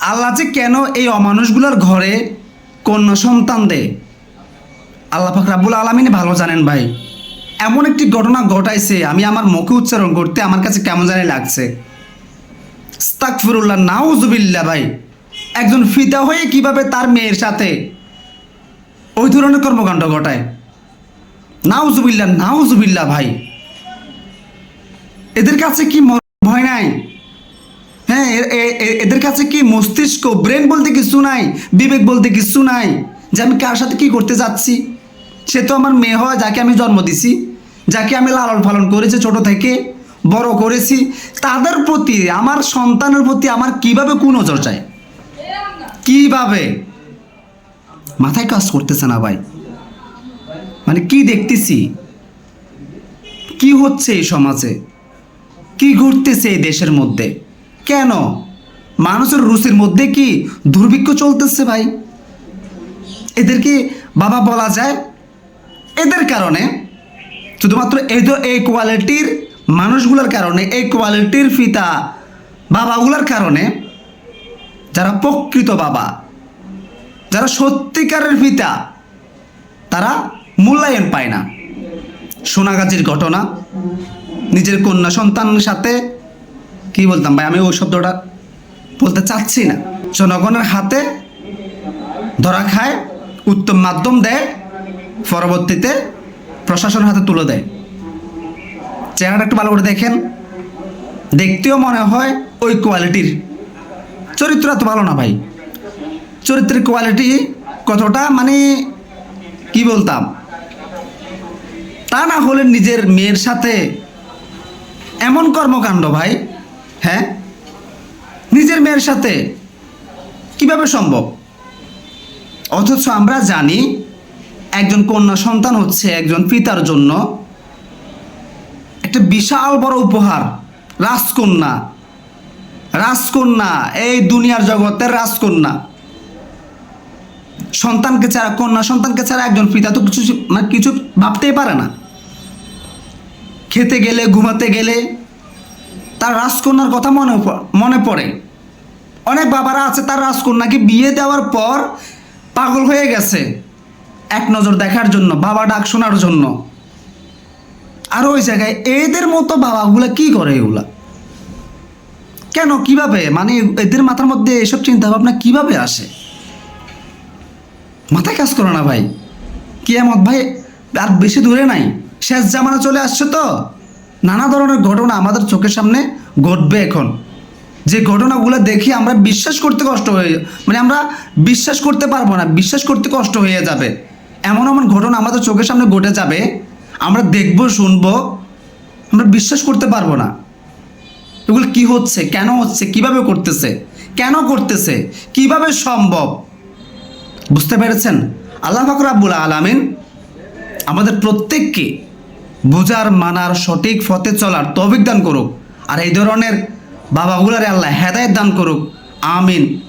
আল্লাহ যে কেন এই অমানুষগুলোর ঘরে কন্যা সন্তান দেয়? আল্লাহ পাক রাব্বুল আলমিন ভালো জানেন ভাই। এমন একটি ঘটনা ঘটাইছে, আমি আমার মুখে উচ্চারণ করতে আমার কাছে কেমন জানি লাগছে। স্তাকফিরুল্লাহ নাউজুবিল্লাহ ভাই। একজন ফিতা হয়ে কীভাবে তার মেয়ের সাথে ওই ধরনের কর্মকাণ্ড ঘটায়? নাউজুবিল্লাহ নাউজুবিল্লাহ ভাই। এদের কাছে কি ভয় নাই? এদের কাছে কি মস্তিষ্ক ব্রেন বলতে কিছু নাই? বিবেক বলতে কিছু নাই? যে আমি কার সাথে কি করতে যাচ্ছি? সে তো আমার মেয়ে হয়, যাকে আমি জন্ম দিছি, যাকে আমি লালন পালন করেছি ছোট থেকে, বড় করেছি। তাদের প্রতি, আমার সন্তানের প্রতি আমার কীভাবে কোন নজর চাই? কীভাবে? মাথায় কাজ করতেছে না ভাই। মানে কি দেখতেছি? কি হচ্ছে এই সমাজে? কি ঘটতেছে এই দেশের মধ্যে? কেন? মানুষের রুচির মধ্যে কি দুর্ভিক্ষ চলতেছে ভাই? এদেরকে বাবা বলা যায় এদের কারণে। শুধুমাত্র এই এই কোয়ালিটির মানুষগুলোর কারণে, এই কোয়ালিটির ফিতা বাবাগুলোর কারণে যারা প্রকৃত বাবা, যারা সত্যিকারের পিতা, তারা মূল্যায়ন পায় না। সোনাগাছির ঘটনা, নিজের কন্যা সন্তানের সাথে কি বলতাম ভাই? আমি ওই শব্দটা বলতে চাচ্ছি না। জনগণের হাতে ধরা খায়, উত্তম মাধ্যম দেয়, পরবর্তীতে প্রশাসনের হাতে তুলে দেয়। চেহারাটা একটু ভালো করে দেখেন। দেখতেও মনে হয় ওই কোয়ালিটির চরিত্র এত ভালো না ভাই। চরিত্রের কোয়ালিটি কতটা মানে কি বলতাম? তা না হলে নিজের মেয়ের সাথে এমন কর্মকাণ্ড ভাই হ্যাঁ? নিজের মেয়ের সাথে? কীভাবে সম্ভব? অথচ আমরা জানি একজন কন্যা সন্তান হচ্ছে একজন পিতার জন্য একটা বিশাল বড় উপহার, রাজকন্যা। রাজকন্যা, এই দুনিয়ার জগতের রাজকন্যা। সন্তানকে ছাড়া, কন্যা সন্তানকে ছাড়া একজন পিতা তো কিছু মানে কিছু ভাবতেই পারে না। খেতে গেলে, ঘুমাতে গেলে তার রাজকন্যার কথা মনে মনে পড়ে। অনেক বাবারা আছে তার রাজকন্যাকে বিয়ে দেওয়ার পর পাগল হয়ে গেছে এক নজর দেখার জন্য, বাবা ডাক শোনার জন্য। আর ওই জায়গায় এদের মতো বাবাগুলা কি করে এগুলা? কেন, কীভাবে? মানে এদের মাথার মধ্যে এসব চিন্তা ভাবনা কীভাবে আসে? মাথায় কাজ করো না ভাই। কিয়ামত ভাই, আর বেশি দূরে নাই। শেষ জামানা চলে আসছে তো? নানা ধরনের ঘটনা আমাদের চোখের সামনে ঘটবে এখন। যে ঘটনাগুলো দেখি আমরা বিশ্বাস করতে কষ্ট হয়ে মানে আমরা বিশ্বাস করতে পারব না, বিশ্বাস করতে কষ্ট হয়ে যাবে। এমন এমন ঘটনা আমাদের চোখের সামনে ঘটে যাবে, আমরা দেখব, শুনব, আমরা বিশ্বাস করতে পারব না। এগুলো কি হচ্ছে, কেন হচ্ছে, কীভাবে করতেছে, কেন করতেছে, কীভাবে সম্ভব? বুঝতে পেরেছেন? আল্লাহ ফাকর আব্বুল আলামিন আমাদের প্রত্যেককে বোঝার মানার সঠিক ফতে চলার তৌফিক দান করুক। আর এই ধরনের বাবাগুলারে আল্লাহ হেদায়ত দান করুক। আমিন।